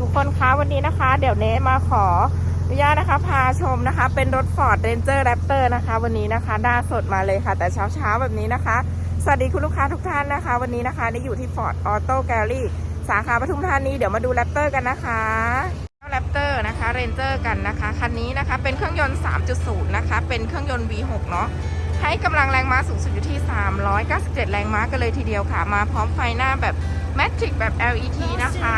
ทุกคนคะวันนี้นะคะ เดี๋ยวเนมาขออนุญาตนะคะพาชมนะคะ เป็นรถ Ford Ranger Raptor นะคะ วันนี้นะคะหน้าสดมาเลยค่ะ แต่เช้าๆแบบนี้นะคะ สวัสดีคุณลูกค้าทุกท่านนะคะ วันนี้นะคะนี่อยู่ที่ Ford Auto Gallery สาขาปทุมธานีเดี๋ยวมาดู Raptor กันนะคะแรปเตอร์นะคะเรนเจอร์กันนะคะ คันนี้นะคะเป็นเครื่องยนต์ 3.0 นะคะ เป็นเครื่องยนต์ V6 เนาะให้กำลังแรงม้าสูงสุดอยู่ที่ 397 แรงม้ากันเลยทีเดียวค่ะ มาพร้อมไฟหน้าแบบ Matrix แบบ LED นะคะ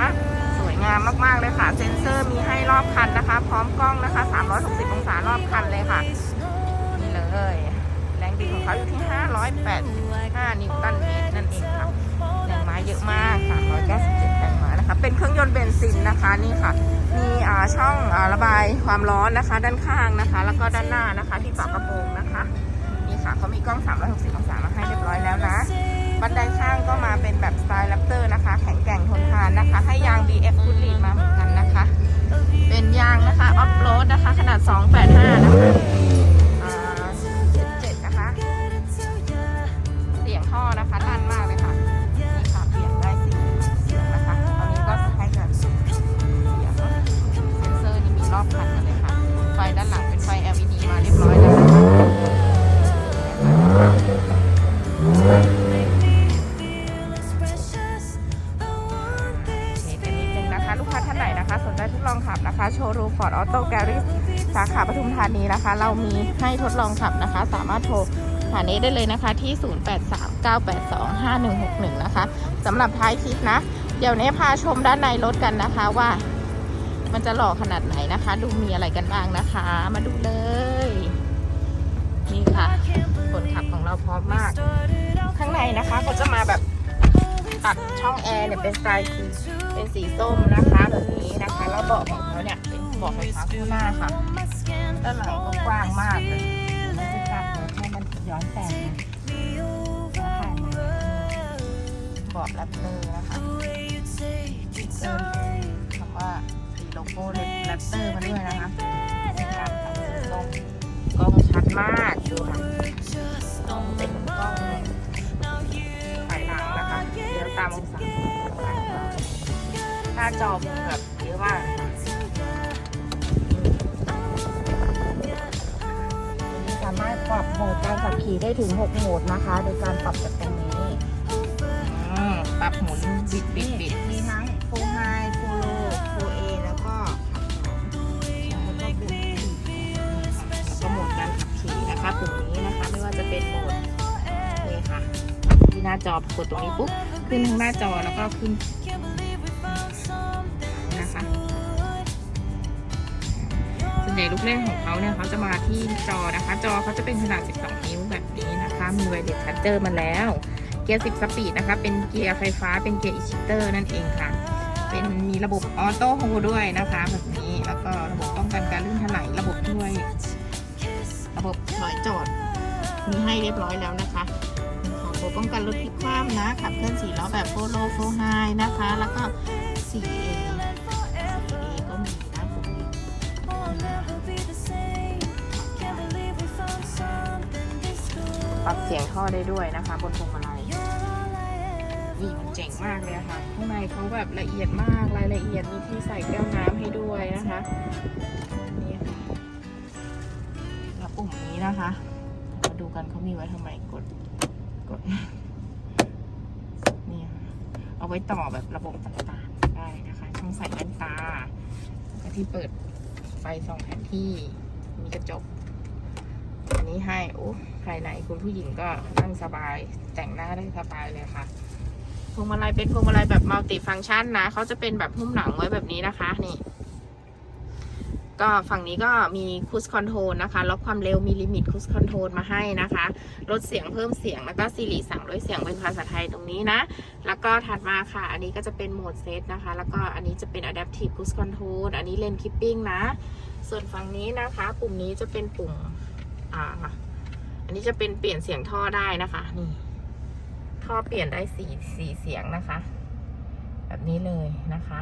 วยงามมากๆเลยค่ะ เซ็นเซอร์มีให้รอบคันนะคะ พร้อมกล้องนะคะ 360 องศารอบคันเลยค่ะ นี่เลย แรงบิดของเขาอยู่ที่ 585 นิวตันเมตรนั่นเองค่ะแรงม้าเยอะมากค่ะ197แรงม้านะคะ เป็นเครื่องยนต์เบนซินนะคะนี่ค่ะ มีอ่าช่องอาระบายความร้อนนะคะ ด้านข้างนะคะ แล้วก็ด้านหน้านะคะ ที่ฝากระโปรงนะคะ นี่ค่ะเขามีกล้อง 360 องศามาให้เรียบร้อยแล้วนะ บันไดข้างก็มาเป็นแบบสไตล์แรปเตอร์นะคะ แข็งแกร่งทนทานนะคะ ให้ยาง BF ฟูดลีดมาเหมือนกันนะคะเป็น นะคะโชว์รูมฟอร์ดออโต้แกลลี่สาขาปทุมธานีนะคะ เรามีให้ทดลองขับนะคะ สามารถโทรหาเนสได้เลยนะคะที่ 0839825161 นะคะสำหรับท้ายคลิปนะ เดี๋ยวเนสพาชมด้านในรถกันนะคะว่า มันจะหล่อขนาดไหนนะคะ ดูมีอะไรกันบ้างนะคะ มาดูเลย นี่ค่ะคนขับของเราพร้อมมาก ข้างในนะคะก็จะมาแบบตัดช่องแอร์เนี่ยเป็นสไตล์ เป็นสีส้มนะคะแบบนี้นะคะ แล้วเบาะของเขาเนี่ยเป็นเบาะไฟฟ้าคู่หน้าค่ะด้านหลังก็กว้างมากเลยมันจะกันให้มันย้อนแสงนะคะเบาะแรปเตอร์นะคะเติมคำว่าสีโลโก้แรปเตอร์มาด้วยนะคะสีดำกับสีส้มกล้องชัดมากดูค่ะกล้องเป็นกล้องถ่ายหลังนะคะเดี๋ยวตามองศาาจอมีแบบเยอะมากค่ะตัวนี้สามารถปรับโหมดการขับขี่ได้ถึง 6 โหมดนะคะ โดยการปรับจากตรงนี้ อืมปรับหมุนบิดบิดบิดมีทั้ง full high full low full A แล้วก็ขับสองแล้วก็บุกแล้วก็โหมดการขับขี่นะคะปุ่มนี้นะคะไม่ว่าจะเป็นโหมดนี่ค่ะ ที่หน้าจอกดตรงนี้ปุ๊บขึ้นทั้งหน้าจอแล้วก็ขึ้น วนใหญ่ลูกเล่นของเขาเนี่ยเขาจะมาที่จอนะคะ จอเขาจะเป็นขนาด 12 นิ้วแบบนี้นะคะมีไวเลสชัตเจอร์มาแล้ว เกียร์ 10 สปีดนะคะ เป็นเกียร์ไฟฟ้า เป็นเกียร์อิชิเตอร์นั่นเองค่ะ เป็นมีระบบออโต้โฮด้วยนะคะแบบนี้ แล้วก็ระบบป้องกันการลื่นถลายระบบด้วย ระบบถอยจอด มีให้เรียบร้อยแล้วนะคะ ของระบบป้องกันรถพลิกคว่ำนะ ขับเคลื่อนสี่ล้อแบบโฟโลโฟไฮนะคะ รับเสียงท่อได้ด้วยนะคะ บนพวงมาลัยนี่มันเจ๋งมากเลยค่ะ ข้างในเขาแบบละเอียดมากรายละเอียดมีที่ใส่แก้วน้ำให้ด้วยนะคะนี่ค่ะแล้วปุ่มนี้นะคะ มาดูกันเขามีไว้ทำไมกดกดนี่ค่ะเอาไว้ต่อแบบระบบต่างๆได้นะคะช่องใส่แว่นตาที่เปิดไฟส่องแผนที่มีกระจก นี้ให้โอ้ภายในคุณผู้หญิงก็นั่งสบาย แต่งหน้าได้สบายเลยค่ะพวงมาลัยเป็นพวงมาลัยแบบมัลติฟังก์ชันนะเขาจะเป็นแบบหุ้มหนังไว้แบบนี้นะคะนี่ก็ฝั่งนี้ก็มีคูสคอนโทรลนะคะล็อกความเร็วมีลิมิตคูสคอนโทรลมาให้นะคะ ลดเสียงเพิ่มเสียงแล้วก็ซีรีสั่งด้วยเสียงเป็นภาษาไทยตรงนี้นะ แล้วก็ถัดมาค่ะ อันนี้ก็จะเป็นโหมดเซตนะคะ แล้วก็อันนี้จะเป็น adaptive cruise control อันนี้เลน keeping นะ ส่วนฝั่งนี้นะคะ ปุ่มนี้จะเป็นปุ่ม อ่า อันนี้จะเป็นเปลี่ยนเสียงท่อได้นะคะ นี่ ท่อเปลี่ยนได้สี่สี่เสียงนะคะ แบบนี้เลยนะคะ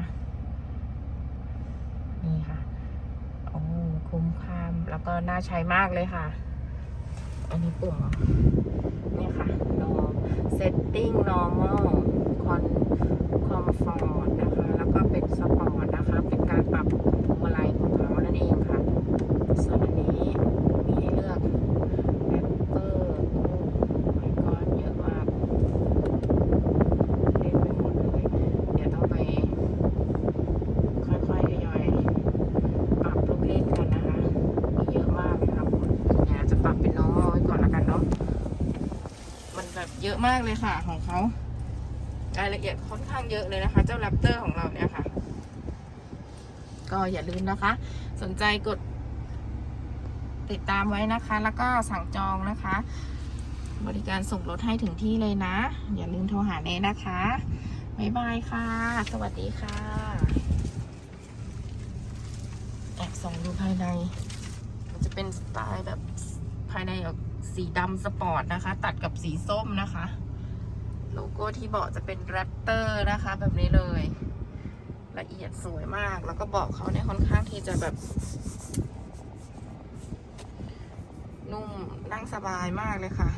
นี่ค่ะ โอ้คุ้มค่าแล้วก็น่าใช้มากเลยค่ะ อันนี้ปุ่มเนี่ยค่ะ norm setting normal con comfort นะคะ แล้วก็เป็น sport นะคะ เป็นการปรับ เยอะมากเลยค่ะของเขารายละเอียดค่อนข้างเยอะเลยนะคะ เจ้าแรปเตอร์ของเราเนี่ยค่ะ ก็อย่าลืมนะคะ สนใจกด ติดตามไว้นะคะ แล้วก็สั่งจองนะคะ บริการส่งรถให้ถึงที่เลยนะ อย่าลืมโทรหาเนนะคะ บ๊ายบายค่ะ สวัสดีค่ะแอบส่องดูภายใน มันจะเป็นสไตล์แบบภายในออก สีดำสปอร์ตนะคะ ตัดกับสีส้มนะคะ โลโก้ที่เบาะจะเป็นแรปเตอร์นะคะ แบบนี้เลย ละเอียดสวยมาก แล้วก็เบาะเขาเนี่ยค่อนข้างที่จะแบบ นุ่มนั่งสบายมากเลยค่ะ